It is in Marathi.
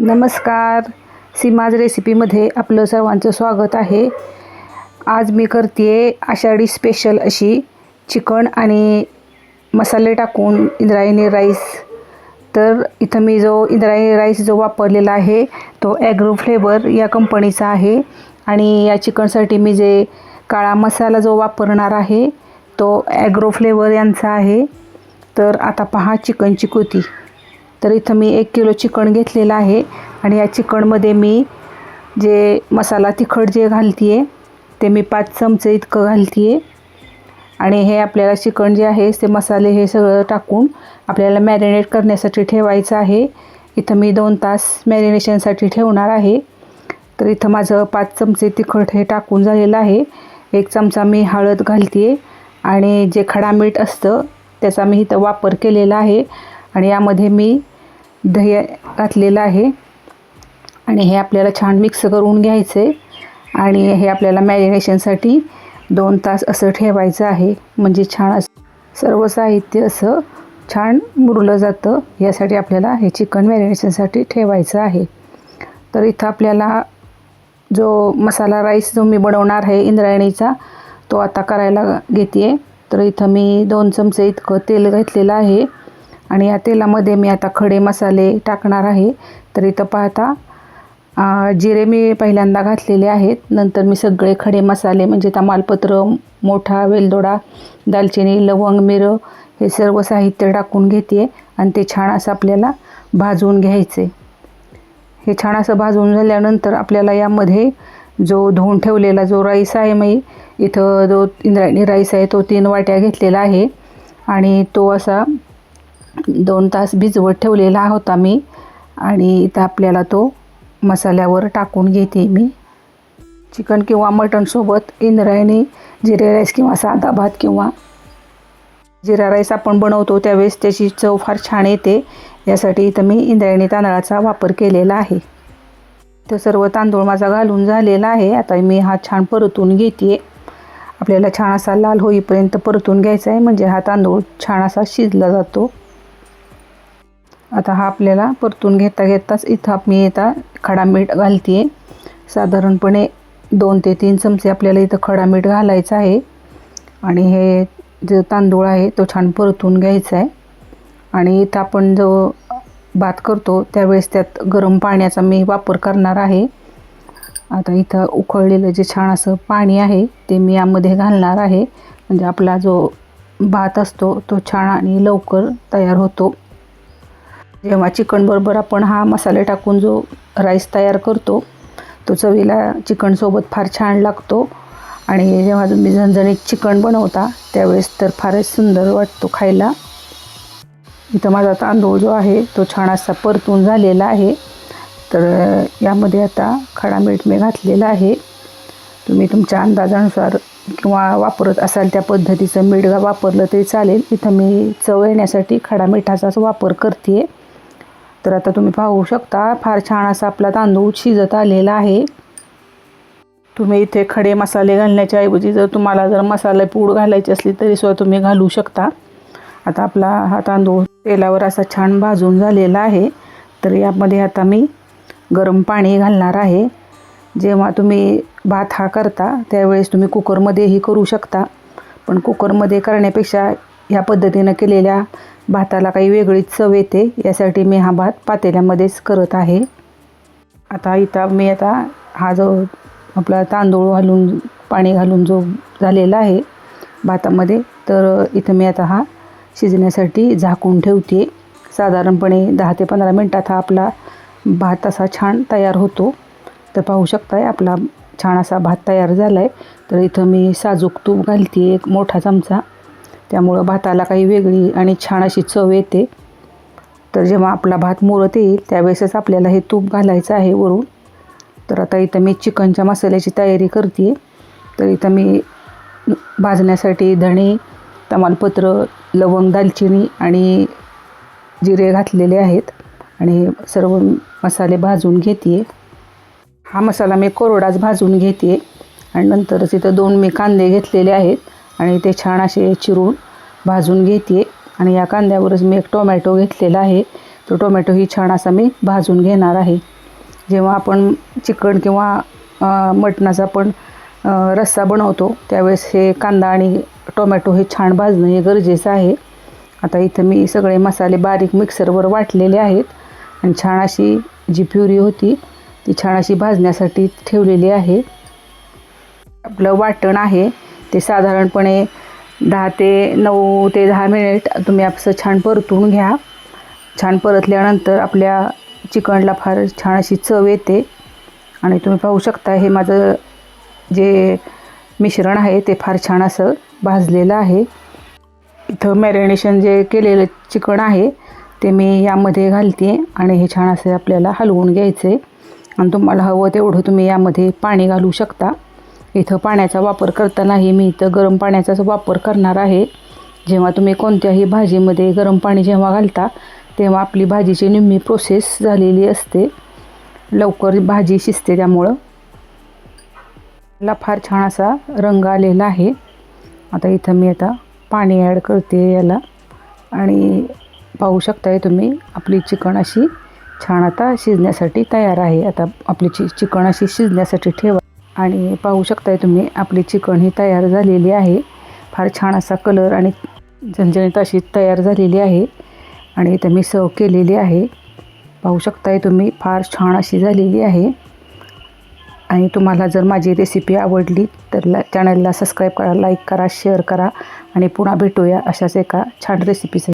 नमस्कार. सीमाज रेसिपीमध्ये आपलं सर्वांचं स्वागत आहे. आज मी करते आषाढी स्पेशल अशी चिकन आणि मसाले टाकून इंद्रायणी राईस तर इथं मी जो इंद्रायणी राईस जो वापरलेला आहे तो ॲग्रो फ्लेवर या कंपनीचा आहे. आणि या चिकनसाठी मी जे काळा मसाला जो वापरणार आहे तो ॲग्रो फ्लेवर यांचा आहे. तर आता पहा चिकनची कृती. तर इथं मी एक किलो चिकन घेतलेलं आहे. आणि या चिकनमध्ये मी जे मसाला तिखट जे घालते आहे ते मी पाच चमचे इतकं घालते आहे आणि हे आपल्याला चिकन जे आहे ते मसाले हे सगळं टाकून आपल्याला मॅरिनेट करण्यासाठी ठेवायचं आहे. इथं मी दोन तास मॅरिनेशनसाठी ठेवणार आहे. तर इथं माझं पाच चमचे तिखट हे टाकून झालेलं आहे. एक चमचा मी हळद घालते आणि जे खडा मीठ असतं त्याचा मी इथं वापर केलेला आहे. आणि यामध्ये मी दही घातलेलं आहे. आणि हे आपल्याला छान मिक्स करून घ्यायचं आहे आणि हे आपल्याला मॅरिनेशनसाठी दोन तास असं ठेवायचं आहे. म्हणजे छान असं सर्व साहित्य असं छान मुरलं जातं. यासाठी आपल्याला हे चिकन मॅरिनेशनसाठी ठेवायचं आहे. तर इथं आपल्याला जो मसाला राईस जो मी बनवणार आहे इंद्रायणीचा तो आता करायला घेते आहे तर इथं मी दोन चमचे इतकं तेल घेतलेलं आहे. आणि या तेलामध्ये मी आता खडे मसाले टाकणार आहे. तर इथं पाहता जिरे मी पहिल्यांदा घातलेले आहेत. नंतर मी सगळे खडे मसाले म्हणजे तमालपत्र मोठा वेलदोडा दालचिनी लवंग मिरं हे सर्व साहित्य टाकून घेते आणि ते छान असं आपल्याला भाजून घ्यायचे हे छान असं भाजून झाल्यानंतर आपल्याला यामध्ये जो धुवून ठेवलेला जो राईस आहे मी इथं जो इंद्रायणी राईस आहे तो तीन वाट्या घेतलेला आहे. आणि तो असा दोन तास भिजवत ठेवलेला होता मी आणि इथं आपल्याला तो मसाल्यावर टाकून घेते मी. चिकन किंवा मटणसोबत इंद्रायणी जिरे राईस किंवा साधा भात किंवा जिरा राईस आपण बनवतो त्यावेळेस त्याची चव फार छान येते. यासाठी इथं मी इंद्रायणी तांदळाचा वापर केलेला आहे. तर सर्व तांदूळ माझा घालून झालेला आहे. आता मी हा छान परतून घेते आपल्याला छान असा लाल होईपर्यंत परतून घ्यायचा आहे. म्हणजे हा तांदूळ छान असा शिजला जातो. आता हा आपल्याला परतून घेता घेताच इथं मी आता खडा मीठ घालते साधारणपणे दोन ते तीन चमचे आपल्याला इथं खडा मीठ घालायचं आहे. आणि हे जो तांदूळ आहे तो छान परतून घ्यायचा आहे. आणि इथं आपण जो भात करतो त्यावेळेस त्यात गरम पाण्याचा मी वापर करणार आहे. आता इथं उकळलेलं जे छान असं पाणी आहे ते मी यामध्ये घालणार आहे. म्हणजे आपला जो भात असतो तो छान आणि लवकर तयार होतो. जेव्हा चिकनबरोबर आपण हा मसाले टाकून जो राईस तयार करतो तो चवीला चिकनसोबत फार छान लागतो. आणि जेव्हा तुम्ही झणझणीत चिकन बनवता त्यावेळेस तर फारच सुंदर वाटतो खायला. इथं माझा तांदूळ जो आहे तो छान असा परतून झालेला आहे. तर यामध्ये आता खडा मीठ मी घातलेलं आहे. तुम्ही तुमच्या अंदाजानुसार किंवा वापरत असाल त्या पद्धतीचं मीठ वापरलं तरी चालेल. इथं मी चव येण्यासाठी खडा मिठाचाच वापर करते आहे तर आता तुम्ही पाहू शकता फार छान असा आपला तांदूळ शिजत आलेला आहे. तुम्ही इथे खडे मसाले घालण्याच्या ऐवजी जर तुम्हाला जर मसाले पूड घालायची असली तरी सुद्धा तुम्ही घालू शकता. आता आपला हा तांदूळ तेलावर असा छान भाजून झालेला आहे. तर यामध्ये आता मी गरम पाणी घालणार आहे. जेव्हा तुम्ही भात हा करता त्यावेळेस तुम्ही कुकरमध्येही करू शकता. पण कुकरमध्ये करण्यापेक्षा ह्या पद्धतीनं केलेल्या भाताला काही वेगळीच चव येते यासाठी मी हा भात पातेल्यामध्येच करत आहे. आता इथं मी आता हा जो आपला तांदूळ घालून पाणी घालून जो झालेला आहे भातामध्ये तर इथं मी आता हा शिजण्यासाठी झाकून ठेवते साधारणपणे दहा ते पंधरा मिनटात हा आपला भात असा छान तयार होतो. तर पाहू शकताय आपला छान असा भात तयार झाला आहे तर इथं मी साजूक तूप घालते एक मोठा चमचा. त्यामुळं भाताला काही वेगळी आणि छान अशी चव येते. तर जेव्हा आपला भात मुरत येईल त्यावेळेसच आपल्याला हे तूप घालायचं आहे वरून. तर आता इथं मी चिकनच्या मसाल्याची तयारी करते तर इथं मी भाजण्यासाठी धणे तमालपत्र लवंग दालचिनी आणि जिरे घातलेले आहेत आणि सर्व मसाले भाजून घेते हा मसाला मी कोरडाच भाजून घेते आणि नंतरच इथं दोन मी कांदे घेतलेले आहेत. आणि ते छान असे चिरून भाजून घेते आणि या कांद्यावरच मी एक टोमॅटो घेतलेला आहे. तो टोमॅटोही छान असा मी भाजून घेणार आहे. जेव्हा आपण चिकन किंवा मटणाचा पण रस्सा बनवतो त्यावेळेस हे कांदा आणि टोमॅटो हे छान भाजणं हे गरजेचं आहे. आता इथं मी सगळे मसाले बारीक मिक्सरवर वाटलेले आहेत. आणि छान अशी जी प्युरी होती ती छान अशी भाजण्यासाठी ठेवलेली आहे. आपलं वाटण आहे. ते साधारणपणे दहा ते नऊ ते दहा मिनिट तुम्ही असं छान परतून घ्या. छान परतल्यानंतर आपल्या चिकनला फार छान अशी चव येते. आणि तुम्ही पाहू शकता हे माझं जे मिश्रण आहे ते फार छान असं भाजलेलं आहे. इथं मॅरिनेशन जे केलेलं चिकन आहे ते मी यामध्ये घालते आणि हे छान असे आपल्याला हलवून घ्यायचे. आणि तुम्हाला हवं तेवढं तुम्ही यामध्ये पाणी घालू शकता. इथं पाण्याचा वापर करतानाही मी इथं गरम पाण्याचाच वापर करणार आहे. जेव्हा तुम्ही कोणत्याही भाजीमध्ये गरम पाणी जेव्हा घालता तेव्हा आपली भाजीची निम्मी प्रोसेस झालेली असते. लवकर भाजी शिजते त्यामुळं. ला फार छान असा रंग आलेला आहे. आता इथं मी आता पाणी ॲड करते याला. आणि पाहू शकताय तुम्ही आपली चिकन अशी छान आता शिजण्यासाठी तयार आहे. आता आपली चि चिकन अशी शिजण्यासाठी ठेवा. आणि पाहू शकताय तुम्ही आपली चिकन ही तयार झालेली आहे. फार छान असा कलर आणि झणझणीत अशी तयार झालेली आहे. आणि इथं मी सर्व केलेली आहे. पाहू शकताय तुम्ही फार छान अशी झालेली आहे. आणि तुम्हाला जर माझी रेसिपी आवडली तर ला चॅनलला सबस्क्राईब करा लाईक करा शेअर करा आणि पुन्हा भेटूया अशाच एका छान रेसिपीसाठी